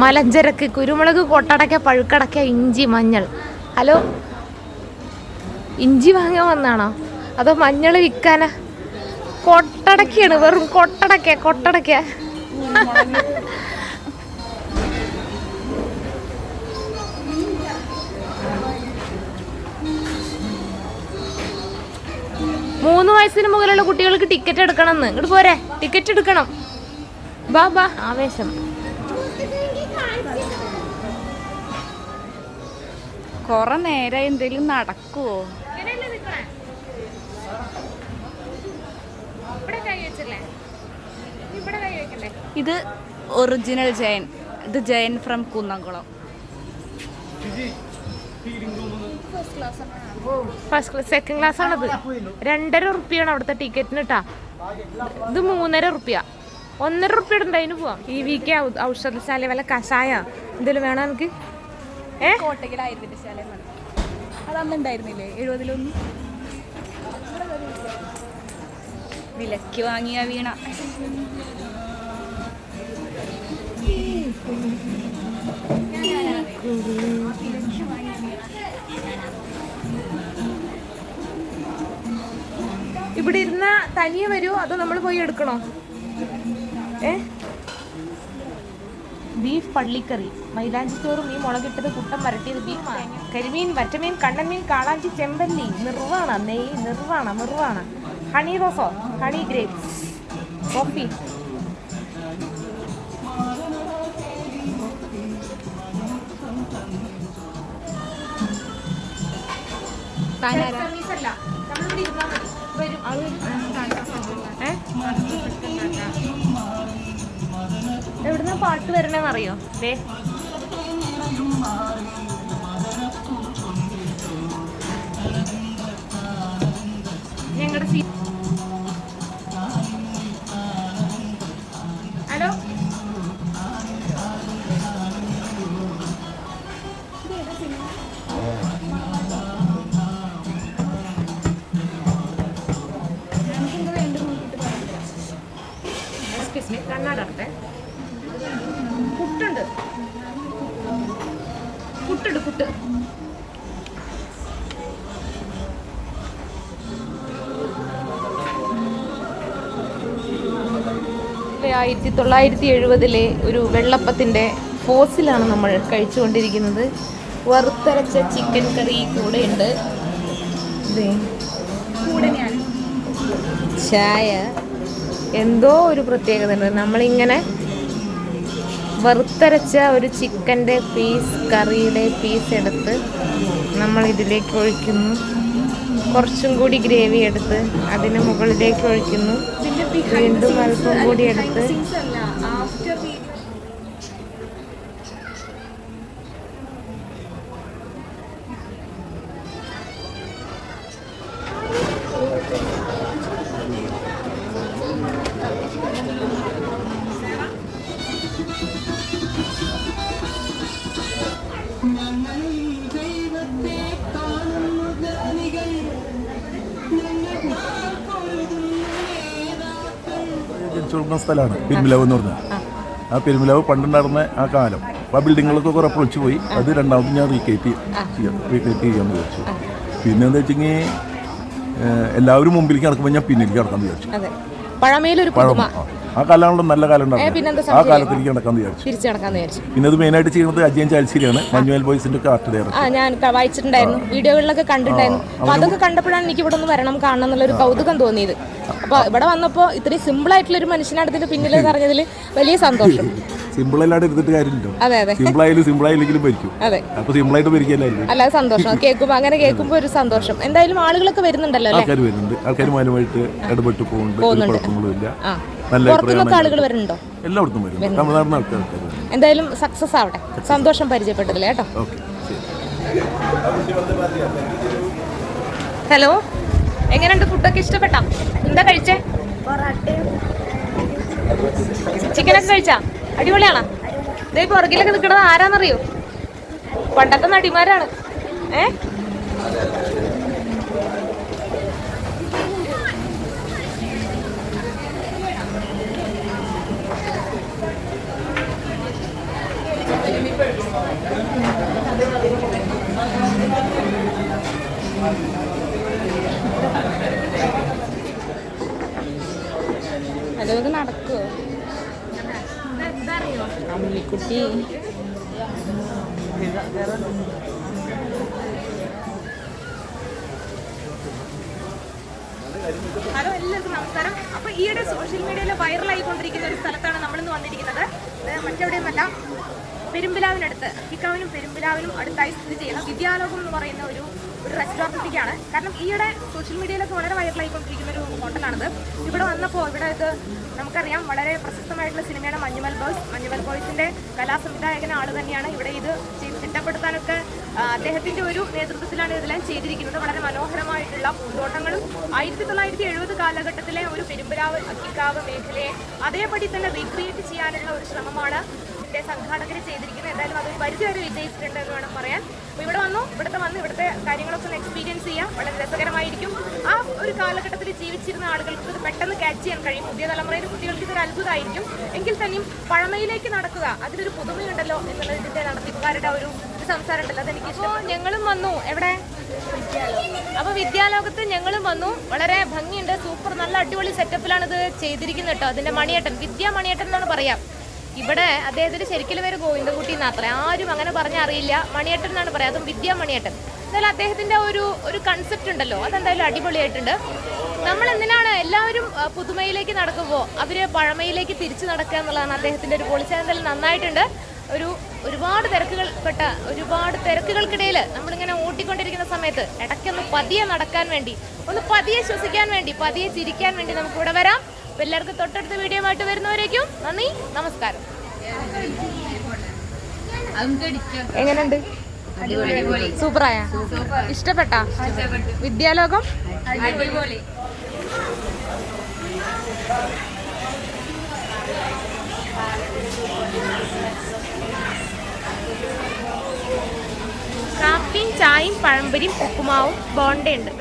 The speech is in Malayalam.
മലഞ്ചരക്ക് കുരുമുളക് കൊട്ടടക്ക പഴുക്കടക്ക ഇഞ്ചി മഞ്ഞൾ. ഹലോ? ഇഞ്ചി വാങ്ങാൻ വന്നാണോ? അതോ മഞ്ഞൾ വിൽക്കാനാ? കൊട്ടടക്കയാണ് വെറും കൊട്ടടക്ക കൊട്ടടക്ക. മൂന്ന് വയസ്സിന് മുകളിലുള്ള കുട്ടികൾക്ക് ടിക്കറ്റ് എടുക്കണം എന്ന് ഇങ്ങോട്ട് പോരെ ടിക്കറ്റ് എടുക്കണം. ബാ ബാ. ആവേശം. കൊറേ നേരം എന്തെങ്കിലും നടക്കുവോ? ഇത് ഒറിജിനൽ ജയൻ. ഇത് Jayan from Kunnamkulam. First class second class ആണത്. രണ്ടര ഉറുപ്പിയാണ് അവിടുത്തെ ടിക്കറ്റിന് കേട്ടാ ഇത് മൂന്നര ഉറുപ്പ്യ. ഒന്നര റുപ്യ ഇടണ്ട അതിന് പോവാം. ഈ വി കെ ഔഷധശാല വല്ല കഷായ എന്തെങ്കിലും വേണോ എനിക്ക് ഏ? കോട്ടയ്ക്കൽ ആയുർവേദശാല അതന്ന് ഉണ്ടായിരുന്നില്ലേ? എഴുപതിലൊന്നും? വിലക്ക് വാങ്ങിയ വീണ. ഇവിടെ ഇരുന്ന തനിയെ വരുമോ അതോ നമ്മൾ പോയി എടുക്കണോ? ബീഫ് പള്ളിക്കറി. മൈലാഞ്ചി ചോറും ഈ മുളകിട്ടത് കുട്ടം വരട്ടിയത് ബീഫാണ് കരിമീൻ വറ്റമീൻ കണ്ണൻമീൻ കാളാഞ്ചി ചെമ്പല്ലി. നിർവാണ നെയ് നിർവാണ നിർവാണ ഹണി റോസോ ഹണി ഗ്രേപ്സ്. കോഫി. ഏ? എവിടുന്ന പാട്ട് വരണേന്ന് അറിയോ ദേ ഞങ്ങളുടെ ഹലോ? കണ്ണാടട്ടെ പുട്ടുണ്ട്. പുട്ടുണ്ട് പുട്ട്. ആയിരത്തി തൊള്ളായിരത്തി എഴുപതിലെ ഒരു വെള്ളപ്പത്തിന്റെ ഫോസിലാണ് നമ്മൾ കഴിച്ചുകൊണ്ടിരിക്കുന്നത്. വറുത്തരച്ച ചിക്കൻ കറി കൂടെയുണ്ട്. ചായ. എന്തോ ഒരു പ്രത്യേകത ഉണ്ട്. നമ്മളിങ്ങനെ വറുത്തരച്ച ഒരു ചിക്കന്റെ പീസ് കറിയുടെ പീസ് എടുത്ത് നമ്മൾ ഇതിലേക്ക് ഒഴിക്കുന്നു. കുറച്ചും കൂടി ഗ്രേവി എടുത്ത് അതിന് മുകളിലേക്ക് ഒഴിക്കുന്നു. വീണ്ടും അല്പം കൂടി എടുത്ത് കൊടുക്കുന്ന സ്ഥലമാണ് പെരുമിലാവ് എന്ന് പറഞ്ഞാൽ. ആ പെരുമിലാവ് പണ്ടുണ്ടായിരുന്ന ആ കാലം. ആ ബിൽഡിങ്ങുകളൊക്കെ കുറെ പൊളിച്ചു പോയി. അത് രണ്ടാമത് ഞാൻ റീക്രിയേറ്റ് ചെയ്യാം. റീക്രിയേറ്റ് ചെയ്യാമെന്ന് വിചാരിച്ചു. പിന്നെ എന്താ വെച്ചെങ്കിൽ എല്ലാവരും മുമ്പിലേക്ക് നടക്കുമ്പോൾ ഞാൻ പിന്നിലേക്ക് നടക്കാൻ വിചാരിച്ചു. പഴമയിലൊരു പഴം പുതുമ. ആ. ആ നല്ല കാലം ഉണ്ടായിരുന്നു ആ കാലത്ത് എനിക്ക് നടക്കാൻ വിചാരിച്ചു. പിന്നെ അത് മെയിനായിട്ട് ചെയ്യുന്നത് അജയൻ ചാൽശ്ശേരിയാണ് മഞ്ഞുവൽ ബോയ്സിന്റെ ഒക്കെ ആർട്ട് ഡയറക്ടർ ഞാൻ വായിച്ചിട്ടുണ്ടായിരുന്നു. വീഡിയോകളിലൊക്കെ കണ്ടിട്ടുണ്ടായിരുന്നു. അപ്പൊ അതൊക്കെ കണ്ടപ്പോഴാണ് എനിക്ക് ഇവിടെ ഒന്ന് വരണം കാണണം എന്നുള്ളൊരു കൗതുകം തോന്നിയത്. അപ്പൊ ഇവിടെ വന്നപ്പോ ഇത്രയും സിമ്പിൾ ആയിട്ടുള്ള ഒരു മനുഷ്യനാണ് ഇതിന്റെ പിന്നിൽ പറഞ്ഞതിൽ വലിയ സന്തോഷം. സിമ്പിൾ അല്ലാതെ എടുത്തിട്ട് അതെ അതെ. സിമ്പിൾ ആയാലും സിമ്പിൾ ആയില്ലെങ്കിലും ഭരിക്കും. അതെ. അപ്പൊ സിമ്പിൾ ആയിട്ട് ഭരിക്കല്ലായിരുന്നു അല്ല സന്തോഷം. കേൾക്കുമ്പോ അങ്ങനെ കേൾക്കുമ്പോ ഒരു സന്തോഷം. എന്തായാലും ആളുകളൊക്കെ വരുന്നുണ്ടല്ലോ ആൾക്കാർ വരുന്നുണ്ട്. ആൾക്കാർ മാനുമായിട്ട് ഇടപെട്ട് പോകുന്നുണ്ട്. ഒരു കുഴപ്പങ്ങളും ഇല്ല. ആ. നല്ല പുറത്തുനിന്നൊക്കെ ആളുകൾ വരുന്നുണ്ടോ? എല്ലായിടത്തും വരും തമിഴ്നാടിന് ആൾക്കാർ എന്തായാലും സക്സസ് ആവട്ടെ. സന്തോഷം പരിചയപ്പെട്ടതില്ലേ കേട്ടോ. ഹലോ? എങ്ങനെയുണ്ട് ഫുഡൊക്കെ ഇഷ്ടപ്പെട്ടാ? എന്താ കഴിച്ചേ? ചിക്കനൊക്കെ കഴിച്ചാ? അടിപൊളിയാണോ? ഇതേ പുറകിലൊക്കെ നിൽക്കുന്നത് ആരാന്നറിയോ? പണ്ടത്തെ നടിമാരാണ്. ഏ? അതൊക്കെ നടക്കുമോ അമ്മിക്കുട്ടി. ഹലോ എല്ലാവർക്കും നമസ്കാരം. അപ്പൊ ഈയിടെ സോഷ്യൽ മീഡിയയിൽ വൈറലായിക്കൊണ്ടിരിക്കുന്ന ഒരു സ്ഥലത്താണ് നമ്മളിന്ന് വന്നിരിക്കുന്നത്. മറ്റെവിടെയുമല്ല പെരുമ്പിലാവിനടുത്ത്. ഇക്കാവിനും പെരുമ്പിലാവിനും അടുത്തായി സ്ഥിതി ചെയ്യുന്ന വിദ്യാലോകം എന്ന് പറയുന്ന ഒരു ഒരു റെസ്റ്റോറന്റിലേക്കാണ്. കാരണം ഈയിടെ സോഷ്യൽ മീഡിയയിലൊക്കെ വളരെ വൈറലായിക്കൊണ്ടിരിക്കുന്ന ഒരു ഹോട്ടലാണിത്. ഇവിടെ വന്നപ്പോൾ ഇവിടെ ഇത് നമുക്കറിയാം വളരെ പ്രശസ്തമായിട്ടുള്ള സിനിമയാണ് മഞ്ഞുമൽ ബോയ്സ് മഞ്ഞുമൽ ബോയ്സിന്റെ കലാസംവിധായകന ആൾ തന്നെയാണ് ഇവിടെ ഇത് ചിട്ടപ്പെടുത്താനൊക്കെ അദ്ദേഹത്തിന്റെ ഒരു നേതൃത്വത്തിലാണ് ഇതെല്ലാം ചെയ്തിരിക്കുന്നത്. വളരെ മനോഹരമായിട്ടുള്ള പൂന്തോട്ടങ്ങളും ആയിരത്തി തൊള്ളായിരത്തി എഴുപത് കാലഘട്ടത്തിലെ ഒരു പെരുമ്പരാവ് അക്കിക്കാവ് മേഖലയെ അതേപടി തന്നെ റീക്രിയേറ്റ് ചെയ്യാനുള്ള ഒരു ശ്രമമാണ് ഇതിന്റെ സംഘാടകർ ചെയ്തിരിക്കുന്നത് എന്തായാലും അതൊരു പരിധി വരെ വിജയിച്ചിട്ടുണ്ട് എന്ന് വേണം പറയാൻ. അപ്പോൾ ഇവിടെ വന്നു ഇവിടുത്തെ വന്ന് ഇവിടുത്തെ കാര്യങ്ങളൊക്കെ ഒന്ന് എക്സ്പീരിയൻസ് ചെയ്യാം. വളരെ രസകരമായിരിക്കും. ആ ഒരു കാലഘട്ടത്തിൽ ജീവിച്ചിരുന്ന ആളുകൾക്ക് ഇത് പെട്ടെന്ന് ക്യാച്ച് ചെയ്യാൻ കഴിയും. പുതിയ തലമുറയിലെ കുട്ടികൾക്ക് ഇതൊരു അത്ഭുതമായിരിക്കും. എങ്കിൽ തന്നെയും പഴമയിലേക്ക് നടക്കുക അതിലൊരു പുതുമയുണ്ടല്ലോ എന്നുള്ള ഇതിന്റെ നടത്തിപ്പുകാരുടെ ഒരു ഒരു സംസാരം ഉണ്ടല്ലോ. അതെനിക്ക് ഇഷ്ടം ഞങ്ങളും വന്നു. എവിടെ? അപ്പൊ വിദ്യാലോകത്ത് ഞങ്ങളും വന്നു. വളരെ ഭംഗിയുണ്ട്. സൂപ്പർ. നല്ല അടിപൊളി സെറ്റപ്പിലാണ് ഇത് ചെയ്തിരിക്കുന്നത് കേട്ടോ അതിന്റെ മണിയേട്ടൻ വിദ്യാ മണിയേട്ടൻ എന്നാണ് പറയാം. ഇവിടെ അദ്ദേഹത്തിന്റെ ശരിക്കും പേര് ഗോവിന്ദകുട്ടി എന്നാത്രേ ആരും അങ്ങനെ പറഞ്ഞറിയില്ല. മണിയേട്ടൻ എന്നാണ് പറയാം അതും വിദ്യാ മണിയേട്ടൻ. എന്നാലും അദ്ദേഹത്തിന്റെ ഒരു ഒരു കൺസെപ്റ്റ് ഉണ്ടല്ലോ. അതെന്തായാലും അടിപൊളിയായിട്ടുണ്ട്. നമ്മൾ എന്തിനാണ് എല്ലാവരും പുതുമയിലേക്ക് നടക്കുമ്പോൾ അവർ പഴമയിലേക്ക് തിരിച്ചു നടക്കുക എന്നുള്ളതാണ് അദ്ദേഹത്തിന്റെ ഒരു പോളിസി അതെന്തായാലും നന്നായിട്ടുണ്ട്. ഒരു ഒരുപാട് തിരക്കുകൾ പെട്ട ഒരുപാട് തിരക്കുകൾക്കിടയിൽ നമ്മളിങ്ങനെ ഓട്ടിക്കൊണ്ടിരിക്കുന്ന സമയത്ത് ഇടയ്ക്കൊന്ന് പതിയെ നടക്കാൻ വേണ്ടി ഒന്ന് പതിയെ ശ്വസിക്കാൻ വേണ്ടി പതിയെ ചിരിക്കാൻ വേണ്ടി നമുക്ക് ഇവിടെ വരാം. അപ്പൊ എല്ലാവർക്കും തൊട്ടടുത്ത വീഡിയോ ആയിട്ട് വരുന്നവരേക്കും നന്ദി നമസ്കാരം. എങ്ങനെയുണ്ട്? സൂപ്പറായ? ഇഷ്ടപ്പെട്ട. വിദ്യാലോകം? അടിപൊളി. കാപ്പിയും ചായയും പഴംപൊരിയും ഉപ്പുമാവും ബോണ്ടയുണ്ട്.